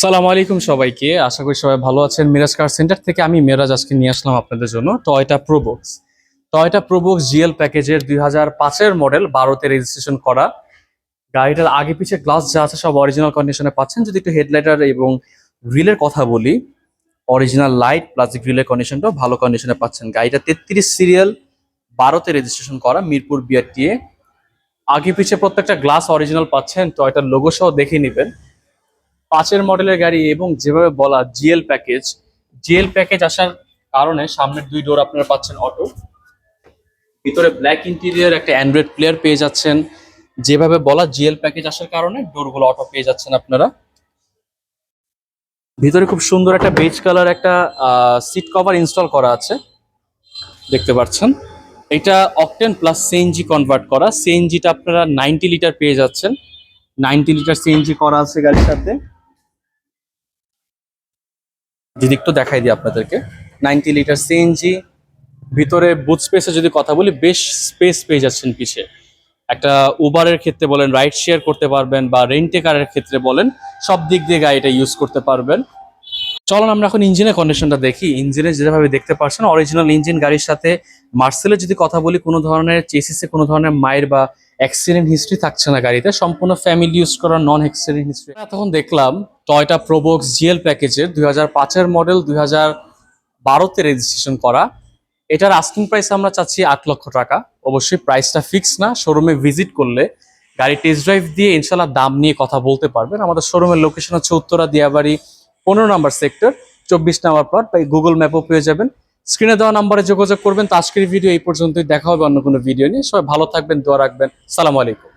সালাম আলাইকুম সবাইকে। আশা করি সবাই ভালো আছেন। মিরাজ কার সেন্টার থেকে আমি মেরাজ আজকে নিয়ে আসলাম আপনাদের জন্য Toyota Probox Toyota Probox GL প্যাকেজের দুই হাজার পাঁচের মডেল, বারোতে রেজিস্ট্রেশন করা। গাড়িটার আগে পিছে গ্লাস যা আছে সব অরিজিনাল কন্ডিশনে পাচ্ছেন। যদি একটু হেডলাইটার এবং গ্রিলের কথা বলি অরিজিনাল লাইট প্লাস গ্রিলের কন্ডিশনটাও ভালো কন্ডিশনে পাচ্ছেন। গাড়িটা তেত্রিশ সিরিয়াল বারোতে রেজিস্ট্রেশন করা, মিরপুর বিআরটিএ আগে পিছে প্রত্যেকটা গ্লাস অরিজিনাল পাচ্ছেন। টয়টার লোগো সহ দেখে নেবেন। পাঁচের মডেলের গাড়ি এবং যেভাবে বলা জিএল প্যাকেজ জিএল প্যাকেজ আসার কারণে সামনের দুই ডোর আপনারা পাচ্ছেন অটো। ভিতরে ব্ল্যাক ইন্টেরিয়র একটা অ্যান্ড্রয়েড প্লেয়ার পেয়ে যাচ্ছেন। যেভাবে বলা জিএল প্যাকেজ আসার কারণে ডোরগুলো অটো পেয়ে যাচ্ছেন আপনারা। ভিতরে খুব সুন্দর একটা বেজ কালার একটা সিট কভার ইনস্টল করা আছে। দেখতে পাচ্ছেন। এটা অকটেন প্লাস সিএনজি কনভার্ট করা। সিএনজিটা আপনারা নাইনটি লিটার পেয়ে যাচ্ছেন। নাইনটি লিটার সিএনজি করা আছে গাড়ির সাথে যদি দেখাই দিই আপনাদেরকে। নাইনটি লিটার সিএনজি ভিতরে বুথ স্পেসে যদি কথা বলি, বেশ স্পেস পেয়ে যাচ্ছেন পিছে। একটা উবারের ক্ষেত্রে বলেন, রাইড শেয়ার করতে পারবেন বা রেন্টে কারের ক্ষেত্রে বলেন, সব দিক দিয়ে গাড়িটা ইউজ করতে পারবেন। চলুন আমরা এখন ইঞ্জিনের কন্ডিশনটা দেখি। ইঞ্জিনে যেভাবে দেখতে পাচ্ছেন অরিজিনাল ইঞ্জিন গাড়ির সাথে মার্সেলের যদি কথা বলি, কোনো ধরনের চেসিসে কোনো ধরনের মায়ের বা অ্যাক্সিডেন্ট হিস্ট্রি থাকছে না গাড়িতে, সম্পূর্ণ ফ্যামিলি ইউজ করা নন অ্যাক্সিডেন্ট হিস্ট্রি তখন দেখলাম টয়টা প্রোবক্স জিএল প্যাকেজের দুই হাজার পাঁচের মডেল দুই হাজার বারোতে রেজিস্ট্রেশন করা। এটার আস্কিং প্রাইস আমরা চাচ্ছি আট লক্ষ টাকা। অবশ্যই প্রাইসটা ফিক্স না শোরুমে ভিজিট করলে গাড়ি টেস্ট ড্রাইভ দিয়ে ইনশাল্লাহ দাম নিয়ে কথা বলতে পারবেন। আমাদের শোরুমের লোকেশন হচ্ছে উত্তরা দিয়াবাড়ি, পনেরো নাম্বার সেক্টর চব্বিশ নাম্বার প্লট বা গুগল ম্যাপও পেয়ে যাবেন। স্ক্রিনে দেওয়া নাম্বারে যোগাযোগ করবেন। তো আজকের ভিডিও এই পর্যন্তই। দেখা হবে অন্য কোনো ভিডিও নিয়ে। সবাই ভালো থাকবেন, দোয়া রাখবেন। সালাম আলাইকুম।